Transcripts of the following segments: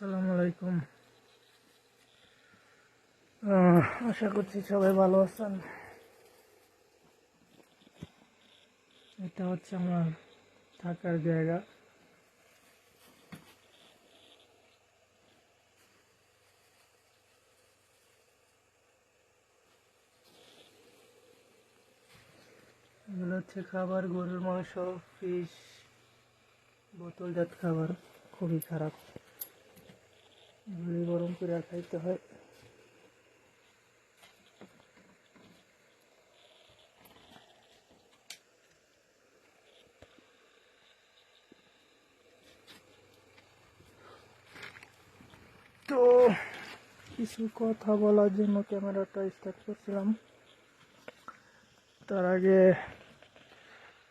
আসসালামু আলাইকুম। আশা করছি সবাই ভালো আছেন। এটা হচ্ছে আমার থাকার জায়গা। এগুলো হচ্ছে খাবার, গরুর মাংস ফিশ বোতলজাত খাবার। খুবই খারাপ। গরম করে খাইতে হয়। তো কিছু কথা বলার জন্য ক্যামেরাটা স্টার্ট করছিলাম। তার আগে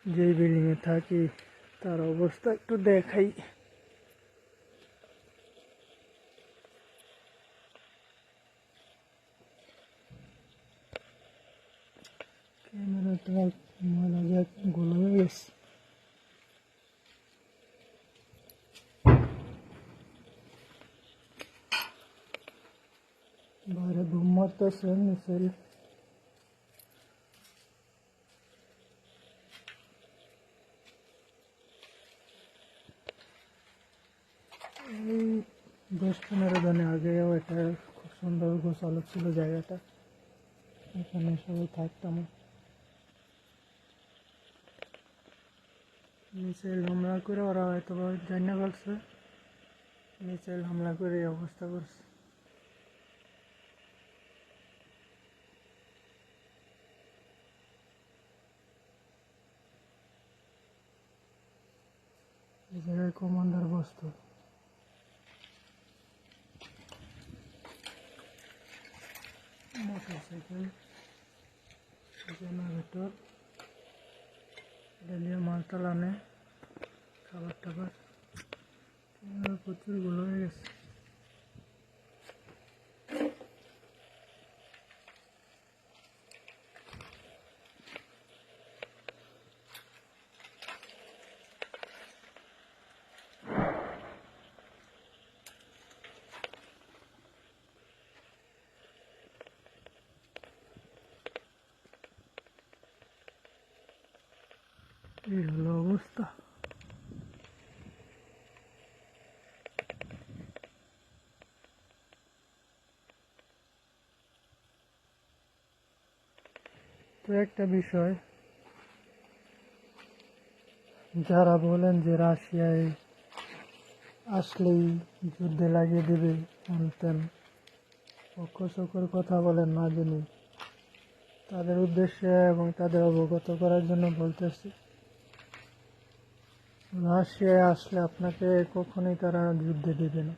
যেই বিল্ডিংয়ে থাকি, তার অবস্থা একটু দেখাই। ক্যামেরাটা মারা যাক গোলা হয়ে গেছে বাইরে ঘুম মারতেছে এই দশ পনেরো দিন আগেও এটা খুব সুন্দর গোছালো ছিল জায়গাটা এখানে সবাই থাকতাম মিসাইল হামলা করে ওরা হয়তো জানিয়ে বলছে মিসাইল হামলা করে অবস্থা করছে। এই জায়গায় কমান্ডার বস্তু। মোটরসাইকেল জেনারেটর ডেলিয়া মালটাল আনে খাবার টাবার। প্রচুরগুলো হয়ে গেছে এই হলো অবস্থা তো একটা বিষয়, যারা বলেন যে রাশিয়ায় আসলেই যুদ্ধে লাগিয়ে দেবে আনতেন পক্ষচকর কথা বলেন না জানি তাদের উদ্দেশ্যে এবং তাদের অবগত করার জন্য বলতেছি রাশিয়ায় আসলে আপনাকে কখনোই তারা যুদ্ধে দেবে না।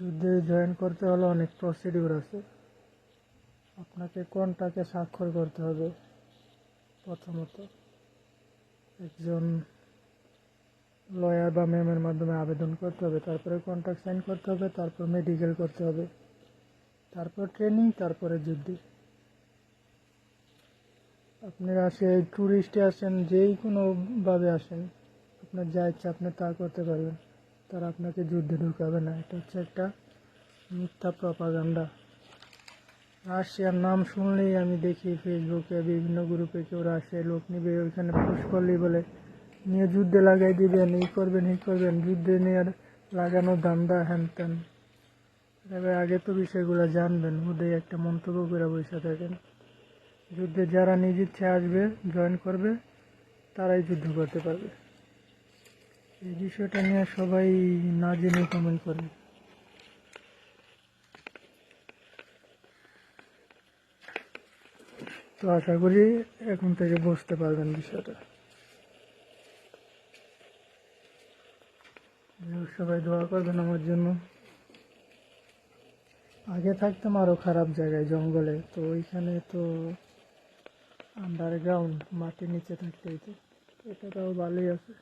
যুদ্ধে জয়েন করতে হলে অনেক প্রসিডিউর আছে। আপনাকে কোনটাকে স্বাক্ষর করতে হবে? প্রথমত, একজন লয়ার বা ম্যামের মাধ্যমে আবেদন করতে হবে, তারপরে কন্ট্রাক্ট সাইন করতে হবে, তারপর মেডিকেল করতে হবে, তারপর ট্রেনিং তারপরে যুদ্ধে। আপনি রাশিয়ায় ট্যুরিস্টে আসেন যেই কোনোভাবে আসেন আপনার যা ইচ্ছা আপনি তা করতে পারবেন। তারা আপনাকে যুদ্ধে ঢুকাবে না। এটা হচ্ছে একটা মিথ্যা প্রপাগান্ডা রাশিয়ার নাম শুনলেই আমি দেখি ফেসবুকে বিভিন্ন গ্রুপে কেউ রাশিয়ায় লোক নিবে, ওইখানে পোস্ট করলেই বলে, নিয়ে যুদ্ধে লাগাই দিবেন, এই করবেন এই করবেন, যুদ্ধে নিয়ে আর লাগানো দান্দা হ্যান ত্যান তবে আগে তো বিষয়গুলো জানবেন ওদের একটা মন্তব্য করে বসে থাকেন। যুদ্ধে যারা নিজ ইচ্ছে আসবে জয়েন করবে, তারাই যুদ্ধ করতে পারবে। এই বিষয়টা নিয়ে সবাই না জেনে কমেন্ট করে তো আশা করি এখন থেকে বুঝতে পারবেন বিষয়টা। সবাই দোয়া করবেন আমার জন্য। আগে থাকতাম আরও খারাপ জায়গায়, জঙ্গলে। তো ওইখানে তো আন্ডারগ্রাউন্ড মাটির নিচে থাকতে হইতো। এটা তাও ভালোই আছে।